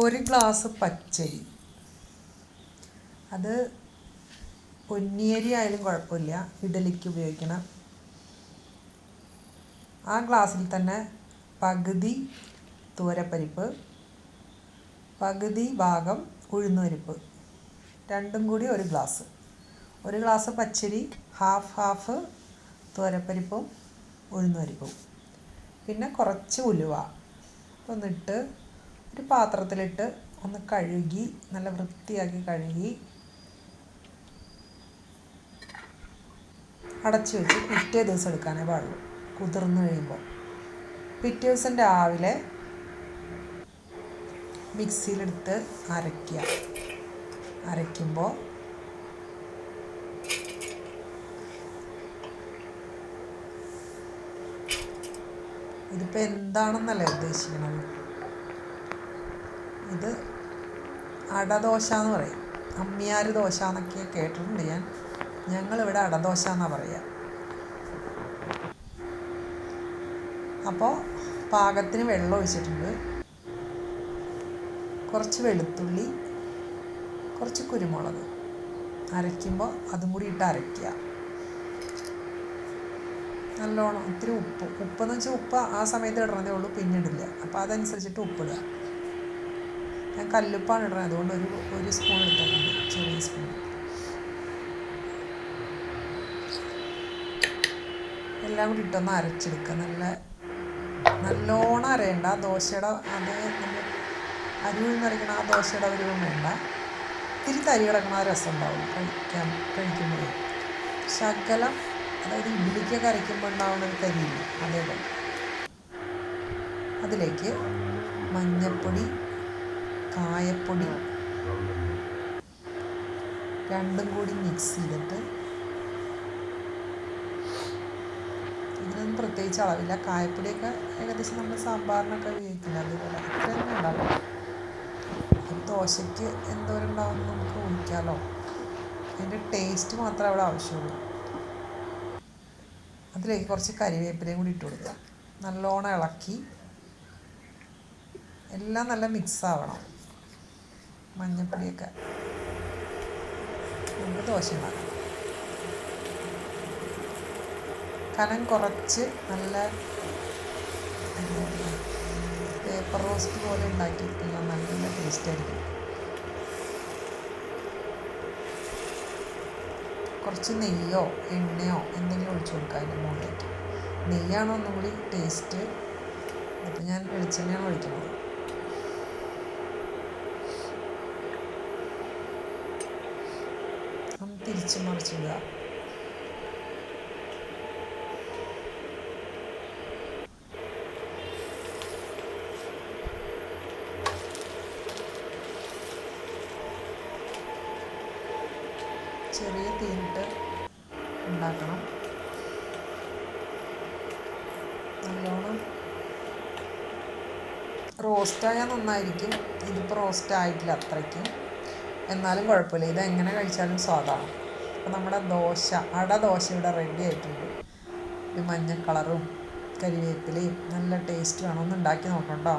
ഒരു ഗ്ലാസ് പച്ചരി. അത് പൊന്നിയരി ആയാലും കുഴപ്പമില്ല. ഇഡലിക്ക് ഉപയോഗിക്കണം. ആ ഗ്ലാസ്സിൽ തന്നെ പകുതി തൂരപ്പരിപ്പ് പകുതി ഭാഗം ഉഴുന്നുപരിപ്പ് രണ്ടും കൂടി ഒരു ഗ്ലാസ്. ഒരു ഗ്ലാസ് പച്ചരി ഹാഫ് ഹാഫ് തുവരപ്പരിപ്പും ഉഴുന്നുപരിപ്പും പിന്നെ കുറച്ച് ഉലുവ. ഒന്നിട്ട് ഒരു പാത്രത്തിലിട്ട് ഒന്ന് കഴുകി നല്ല വൃത്തിയാക്കി കഴുകി അടച്ചു വെച്ച് പിറ്റേ ദിവസം എടുക്കാനേ പാടുള്ളൂ. കുതിർന്ന് കഴിയുമ്പോൾ. പിറ്റേ ദിവസം രാവിലെ മിക്സിയിലെടുത്ത് അരയ്ക്കുക. അരയ്ക്കുമ്പോൾ ഇതിപ്പോൾ എന്താണെന്നല്ലേ ഉദ്ദേശിക്കണത്? ഇത് അടദോശ എന്ന് പറയും. അമ്മിയാർ ദോശ എന്നൊക്കെ കേട്ടിട്ടുണ്ട് ഞാൻ. ഞങ്ങളിവിടെ അടദോശ എന്നാണ് പറയുക അപ്പോൾ പാകത്തിന് വെള്ളം ഒഴിച്ചിട്ടുണ്ട്. കുറച്ച് വെളുത്തുള്ളി കുറച്ച് കുരുമുളക് അരയ്ക്കുമ്പോൾ അതും കൂടി ഇട്ട് അരയ്ക്കുക. നല്ലോണം ഇത്തിരി ഉപ്പ് ഉപ്പെന്ന് വെച്ചാൽ ഉപ്പ് ആ സമയത്ത് ഇടണതേ ഉള്ളൂ പിന്നെ ഇടില്ല. അപ്പോൾ അതനുസരിച്ചിട്ട് ഉപ്പിടുക ഞാൻ കല്ലുപ്പാണ് ഇടുന്നത്. അതുകൊണ്ട് ഒരു ഒരു സ്പൂൺ എടുത്തിട്ടുണ്ട് ചെറിയ സ്പൂൺ എല്ലാം കൂടി ഇട്ടൊന്ന് അരച്ചെടുക്കുക. നല്ല നല്ലോണം അരയണ്ട. ദോശയുടെ അത് നമ്മൾ അരി ഉഴുന്നരയ്ക്കണ ആ ദോശയുടെ അരിവും വേണ്ട. ഇത്തിരി തരി കിടക്കണ രസം ഉണ്ടാവും കഴിക്കാൻ കഴിക്കുമ്പോഴേ. ശകലം അതായത് ഇഡ്ഡലിക്കൊക്കെ അരയ്ക്കുമ്പോൾ ഉണ്ടാവുന്ന ഒരു കരിയില്ല അതേപോലെ. അതിലേക്ക് മഞ്ഞൾപ്പൊടി കായപ്പൊടി. രണ്ടും കൂടി മിക്സ് ചെയ്തിട്ട് ഇതിനൊന്നും പ്രത്യേകിച്ച് അളവില്ല. കായപ്പൊടിയൊക്കെ ഏകദേശം നമ്മൾ സാമ്പാറിനൊക്കെ ഉപയോഗിക്കില്ല? അതുപോലെ അത്രയൊന്നും ഉണ്ടാവും. ദോശയ്ക്ക് എന്തോരം ഉണ്ടാവും നമുക്ക് ഊഹിക്കാമല്ലോ അതിന്റെ ടേസ്റ്റ് മാത്രമേ അവിടെ ആവശ്യമുള്ളൂ. അതിലേക്ക് കുറച്ച് കരിവേപ്പിലയും കൂടി ഇട്ട് കൊടുക്കുക. നല്ലോണം ഇളക്കി. എല്ലാം നല്ല മിക്സ് ആവണം. മഞ്ഞപ്പൊടിയൊക്കെ നമുക്ക് ദോശ കനം കുറച്ച് നല്ല പേപ്പർ റോസ്റ്റ് പോലെ ഉണ്ടാക്കിയിട്ടുള്ള നല്ല ടേസ്റ്റ് ആയിരിക്കും. കുറച്ച് നെയ്യോ എണ്ണയോ എന്തെങ്കിലും ഒഴിച്ചു കൊടുക്കുക അതിന്റെ മുകളിലേക്ക് നെയ്യാണോ ഒന്നും കൂടി ടേസ്റ്റ് അപ്പോൾ ഞാൻ വെളിച്ചെണ്ണയാണ് ഒഴിക്കുന്നത് ഒന്ന് തിരിച്ച് മറിച്ചിടുക. ചെറിയ തീയിട്ട് ഉണ്ടാക്കണം. നല്ലോണം റോസ്റ്റായാൽ നന്നായിരിക്കും. ഇതിപ്പോൾ റോസ്റ്റ് ആയിട്ടില്ല അത്രയ്ക്കും. എന്നാലും കുഴപ്പമില്ല. ഇത് എങ്ങനെ കഴിച്ചാലും സ്വാദാണ്. അപ്പോൾ നമ്മുടെ ദോശ അട ദോശ ഇവിടെ റെഡി ആയിട്ടുണ്ട്. ഈ മഞ്ഞ കളറും കരിവേപ്പിലയും നല്ല ടേസ്റ്റുമാണ് ഒന്ന് ഉണ്ടാക്കി നോക്കണം കേട്ടോ